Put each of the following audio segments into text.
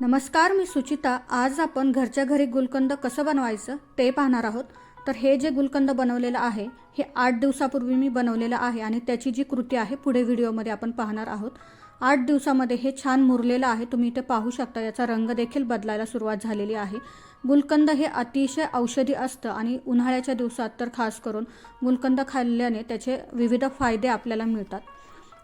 नमस्कार मी सुचिता. आज आपण घरच्या घरी गुलकंद कसं बनवायचं ते पाहणार आहोत. तर हे जे गुलकंद बनवलेलं आहे हे आठ दिवसापूर्वी मी बनवलेलं आहे आणि त्याची जी कृती आहे पुढे व्हिडिओमध्ये आपण पाहणार आहोत. आठ दिवसामध्ये हे छान मुरलेलं आहे. तुम्ही इथे पाहू शकता याचा रंग देखील बदलायला सुरुवात झालेली आहे. गुलकंद हे अतिशय औषधी असतं आणि उन्हाळ्याच्या दिवसात तर खास करून गुलकंद खाल्ल्याने त्याचे विविध फायदे आपल्याला मिळतात.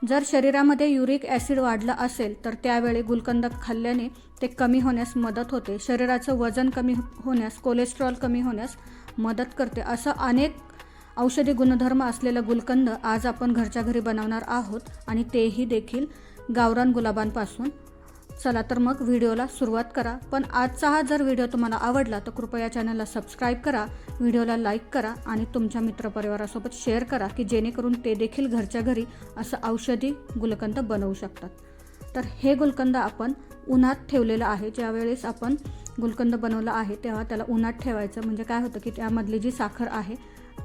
जर शरीरामध्ये युरिक ॲसिड वाढलं असेल तर त्यावेळी गुलकंद खाल्ल्याने ते कमी होण्यास मदत होते. शरीराचं वजन कमी होण्यास कोलेस्ट्रॉल कमी होण्यास मदत करते. असं अनेक औषधी गुणधर्म असलेलं गुलकंद आज आपण घरच्या घरी बनवणार आहोत आणि तेही देखील गावरान गुलाबांपासून चला तर मग व्हिडिओला सुरुवात करा. पण आजचा हा जर व्हिडिओ तुम्हाला आवडला तर कृपया चॅनलला सबस्क्राईब करा व्हिडिओला लाईक करा आणि तुमच्या मित्रपरिवारासोबत शेअर करा की जेणेकरून ते देखील घरच्या घरी असं औषधी गुलकंद बनवू शकतात. तर हे गुलकंद आपण उन्हात ठेवलेलं आहे. ज्यावेळेस आपण गुलकंद बनवलं आहे तेव्हा त्याला उन्हात ठेवायचं. म्हणजे काय होतं की त्यामधली जी साखर आहे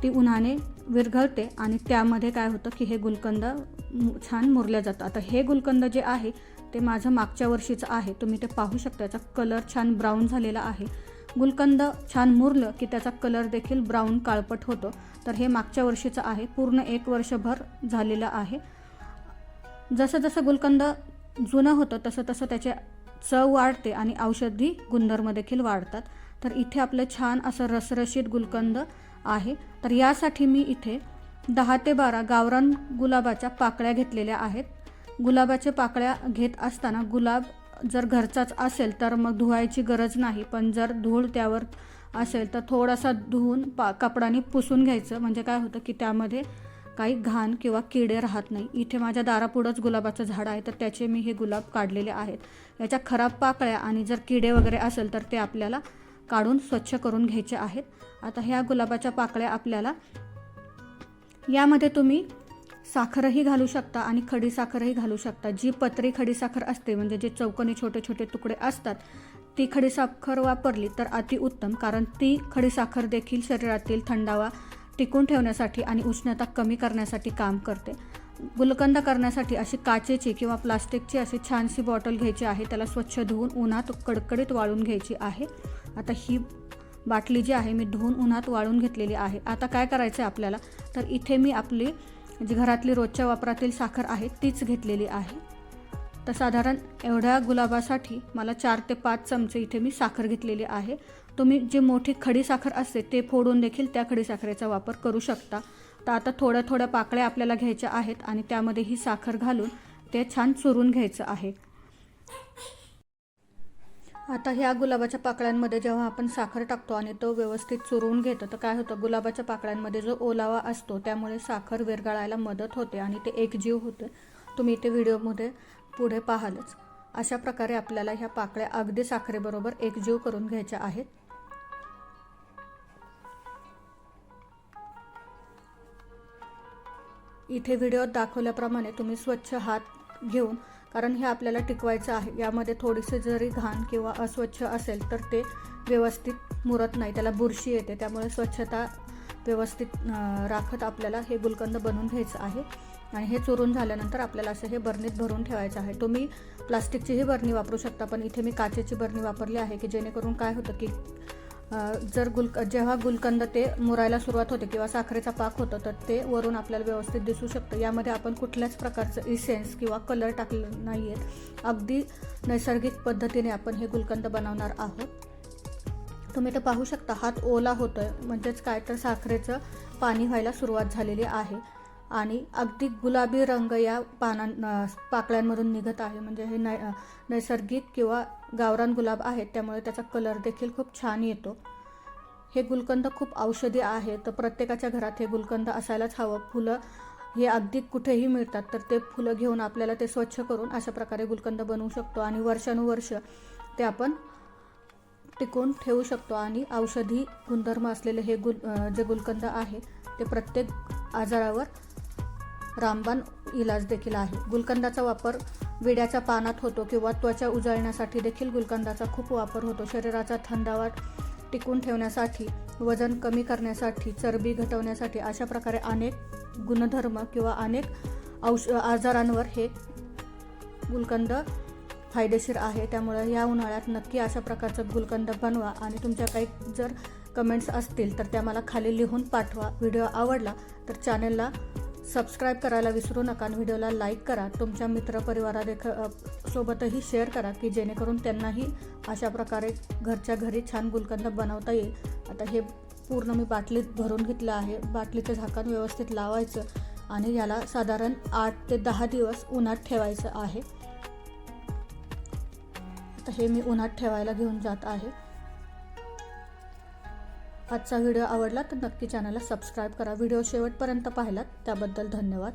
ती उन्हाने विरघळते आणि त्यामध्ये काय होतं की हे गुलकंद मु- छान मुरल्या जातं आता हे गुलकंद जे आहे ते माझं मागच्या वर्षीचं आहे. तुम्ही ते पाहू शकता. याचा कलर छान ब्राऊन झालेला आहे. गुलकंद छान मुरलं की त्याचा कलर देखील ब्राऊन काळपट होतो. तर हे मागच्या वर्षीचं आहे. पूर्ण एक वर्षभर झालेलं आहे. जसं जसं गुलकंद जुनं होतं तसं तसं त्याचे चव वाढते आणि औषधी गुणधर्म देखील वाढतात. तर इथे आपलं छान असं रसरशीत गुलकंद आहे. तर यासाठी मी इथे दहा ते बारा गावरान गुलाबाच्या पाकळ्या घेतलेल्या आहेत. गुलाबाच्या पाकळ्या घेत असताना गुलाब जर घरचाच असेल तर मग धुवायची गरज नाही. पण जर धूळ त्यावर असेल तर थोडासा धुवून पा कपडाने पुसून घ्यायचं. म्हणजे काय होतं की त्यामध्ये काही घाण किंवा किडे राहत नाही. इथे माझ्या दारापुढंच गुलाबाचं झाड आहे. तर त्याचे मी हे गुलाब काढलेले आहेत. याच्या खराब पाकळ्या आणि जर किडे वगैरे असेल तर ते आपल्याला काढून स्वच्छ करून घ्यायचे आहेत. आता ह्या गुलाबाच्या पाकळ्या आपल्याला यामध्ये तुम्ही साखरही घालू शकता आणि खडीसाखरही घालू शकता. जी पत्री खडीसाखर असते म्हणजे जे चौकोनी छोटे छोटे तुकडे असतात ती खडी साखर वापरली तर अतिउत्तम कारण ती खडीसाखर देखील शरीरातील थंडावा टिकून ठेवण्यासाठी आणि उष्णता कमी करण्यासाठी काम करते. गुलकंद करण्यासाठी अशी काचेची किंवा प्लास्टिकची अशी छानशी बॉटल घ्यायची आहे त्याला स्वच्छ धुवून उन्हात कडकडीत वाळून घ्यायची आहे. आता ही बाटली जी आहे मी धुवून उन्हात वाळून घेतलेली आहे. आता काय करायचं आहे आपल्याला? तर इथे मी आपली जी घरातली रोजच्या वापरातील साखर आहे तीच घेतलेली आहे. तर साधारण एवढ्या गुलाबासाठी मला चार ते पाच चमचे इथे मी साखर घेतलेली आहे. तुम्ही जी मोठी खडी साखर असते ते फोडून देखील त्या खडी साखरेचा वापर करू शकता. तर आता थोड्या थोड्या पाकळ्या आपल्याला घ्यायच्या आहेत आणि त्यामध्ये ही साखर घालून ते छान चुरून घ्यायचं आहे. आता ह्या गुलाबाच्या पाकळ्यांमध्ये जेव्हा आपण साखर टाकतो आणि तो व्यवस्थित चुरवून घेतो तर काय होतं? गुलाबाच्या पाकळ्यांमध्ये जो ओलावा असतो त्यामुळे साखर विरघळायला मदत होते आणि ते एकजीव होते. तुम्ही इथे व्हिडिओमध्ये पुढे पाहालच. अशा प्रकारे आपल्याला ह्या पाकळ्या अगदी साखरेबरोबर एकजीव करून घ्यायच्या आहेत. इथे व्हिडिओत दाखवल्याप्रमाणे तुम्ही स्वच्छ हात घेऊन कारण हे आपल्याला टिकवायचं आहे. यामध्ये थोडीसे जरी घाण किंवा अस्वच्छ असेल तर ते व्यवस्थित मुरत नाही. त्याला बुरशी येते. त्यामुळे स्वच्छता व्यवस्थित राखत आपल्याला हे गुलकंद बनवून घ्यायचं आहे. आणि हे चुरून झाल्यानंतर आपल्याला असं हे बरणीत भरून ठेवायचं आहे. तुम्ही प्लास्टिकचीही बरणी वापरू शकता पण इथे मी काचेची बरणी वापरली आहे की जेणेकरून काय होतं की जर गुल जेव्हा गुलकंद ते मुरायला सुरुवात होते किंवा साखरेचा पाक होतो तर ते वरून आपल्याला व्यवस्थित दिसू शकतं. यामध्ये आपण कुठल्याच प्रकारचं इसेन्स किंवा कलर टाकलं नाही आहेत अगदी नैसर्गिक पद्धतीने आपण हे गुलकंद बनवणार आहोत. तुम्ही तर पाहू शकता हात ओला होतोय. म्हणजेच काय? तर साखरेचं पाणी व्हायला सुरुवात झालेली आहे. आणि अगदी गुलाबी रंग या पानां पाकळ्यांमधून निघत आहे. म्हणजे हे नै नैसर्गिक किंवा गावरान गुलाब आहेत त्यामुळे त्याचा कलर देखील खूप छान येतो. हे गुलकंद खूप औषधी आहे तर प्रत्येकाच्या घरात हे गुलकंद असायलाच हवं. फुलं हे अगदी कुठेही मिळतात तर ते फुलं घेऊन आपल्याला ते स्वच्छ करून अशा प्रकारे गुलकंद बनवू शकतो आणि वर्षानुवर्ष ते आपण टिकून ठेवू शकतो. आणि औषधी गुणधर्म असलेले हे गुल जे गुलकंद आहे ते प्रत्येक आजारावर रामबाण इलाज देखील आहे. गुलकंदाचा वापर विड्याच्या पानात होतो किंवा त्वचा उजळण्यासाठी देखील गुलकंदाचा खूप वापर होतो. शरीराचा थंडावा टिकून ठेवण्यासाठी वजन कमी करण्यासाठी चरबी घटवण्यासाठी अशा प्रकारे अनेक गुणधर्म किंवा अनेक औष आजारांवर हे गुलकंद फायदेशीर आहे. त्यामुळे या उन्हाळ्यात नक्की अशा प्रकारचं गुलकंद बनवा आणि तुमच्या काही जर कमेंट्स असतील तर त्या मला खाली लिहून पाठवा. व्हिडिओ आवडला तर चॅनलला सबस्क्राईब करायला विसरू नका आणि व्हिडिओला लाईक करा. तुमच्या मित्रपरिवारा देख सोबतही शेअर करा की जेणेकरून त्यांनाही अशा प्रकारे घरच्या घरी छान गुलकंद बनवता येईल. आता हे पूर्ण मी बाटलीत भरून घेतलं आहे. बाटलीचं झाकण व्यवस्थित लावायचं आणि याला साधारण आठ ते दहा दिवस उन्हात ठेवायचं आहे. तर हे मी उन्हात ठेवायला घेऊन जात आहे. आजचा व्हिडिओ आवडला तर नक्की चॅनलला सबस्क्राईब करा. व्हिडिओ शेवटपर्यंत पाहिलात त्याबद्दल धन्यवाद.